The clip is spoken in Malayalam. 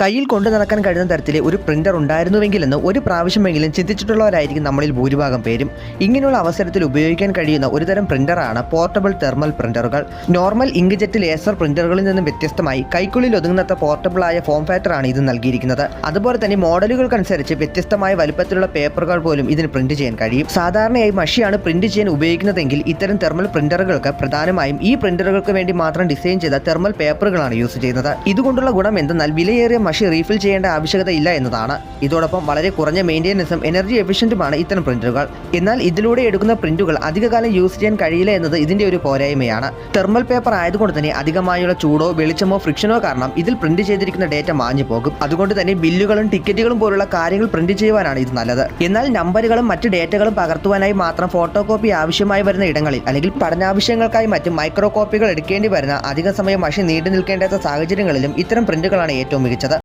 കയ്യിൽ കൊണ്ടു നടക്കാൻ കഴിയുന്ന തരത്തിൽ ഒരു പ്രിന്റർ ഉണ്ടായിരുന്നുവെങ്കിലെന്ന് ഒരു പ്രാവശ്യമെങ്കിലും ചിന്തിച്ചിട്ടുള്ളവരായിരിക്കും നമ്മളിൽ ഭൂരിഭാഗം പേരും. ഇങ്ങനെയുള്ള അവസരത്തിൽ ഉപയോഗിക്കാൻ കഴിയുന്ന ഒരുതരം പ്രിന്ററാണ് പോർട്ടബിൾ തെർമൽ പ്രിന്ററുകൾ നോർമൽ ഇങ്ക്ജെറ്റ് ലേസർ പ്രിന്ററുകളിൽ നിന്നും വ്യത്യസ്തമായി കൈക്കുള്ളിൽ പോർട്ടബിൾ ആയ ഫോം ഫാക്ടറാണ് ഇത് നൽകിയിരിക്കുന്നത്. അതുപോലെ തന്നെ മോഡലുകൾക്കനുസരിച്ച് വ്യത്യസ്തമായ വലുപ്പത്തിലുള്ള പേപ്പറുകൾ പോലും ഇതിന് പ്രിന്റ് ചെയ്യാൻ കഴിയും. സാധാരണയായി മഷിയാണ് പ്രിന്റ് ചെയ്യാൻ ഉപയോഗിക്കുന്നതെങ്കിൽ ഇത്തരം തെർമൽ പ്രിന്ററുകൾക്ക് പ്രധാനമായും ഈ പ്രിന്ററുകൾക്ക് വേണ്ടി മാത്രം ഡിസൈൻ ചെയ്ത തെർമൽ പേപ്പറുകളാണ് യൂസ് ചെയ്യുന്നത്. ഇതുകൊണ്ടുള്ള ഗുണം എന്തെന്നാൽ വിലയേറിയ മഷി റീഫിൽ ചെയ്യേണ്ട ആവശ്യകത ഇല്ല എന്നതാണ്. ഇതോടൊപ്പം വളരെ കുറഞ്ഞ മെയിന്റെനൻസും എനർജി എഫിഷ്യന്റുമാണ് ഇത്തരം പ്രിന്ററുകൾ എന്നാൽ ഇതിലൂടെ എടുക്കുന്ന പ്രിന്റുകൾ അധികകാലം യൂസ് ചെയ്യാൻ കഴിയില്ല എന്നത് ഇതിന്റെ ഒരു പോരായ്മയാണ്. തെർമൽ പേപ്പർ ആയതുകൊണ്ട് തന്നെ അധികമായുള്ള ചൂടോ വെളിച്ചമോ ഫ്രിക്ഷനോ കാരണം ഇതിൽ പ്രിന്റ് ചെയ്തിരിക്കുന്ന ഡേറ്റ മാഞ്ഞു പോകും. അതുകൊണ്ട് തന്നെ ബില്ലുകളും ടിക്കറ്റുകളും പോലുള്ള കാര്യങ്ങൾ പ്രിന്റ് ചെയ്യുവാനാണ് ഇത് നല്ലത്. എന്നാൽ നമ്പറുകളും മറ്റ് ഡേറ്റകളും പകർത്തുവാനായി മാത്രം ഫോട്ടോ കോപ്പി ആവശ്യമായി വരുന്ന ഇടങ്ങളിൽ അല്ലെങ്കിൽ പഠനാവശ്യങ്ങൾക്കായി മറ്റും മൈക്രോ കോപ്പികൾ എടുക്കേണ്ടി വരുന്ന അധിക സമയം മഷി നീണ്ടു നിൽക്കേണ്ടാത്ത സാഹചര്യങ്ങളിലും ഇത്തരം പ്രിന്റുകളാണ് ഏറ്റവും മികച്ചത്.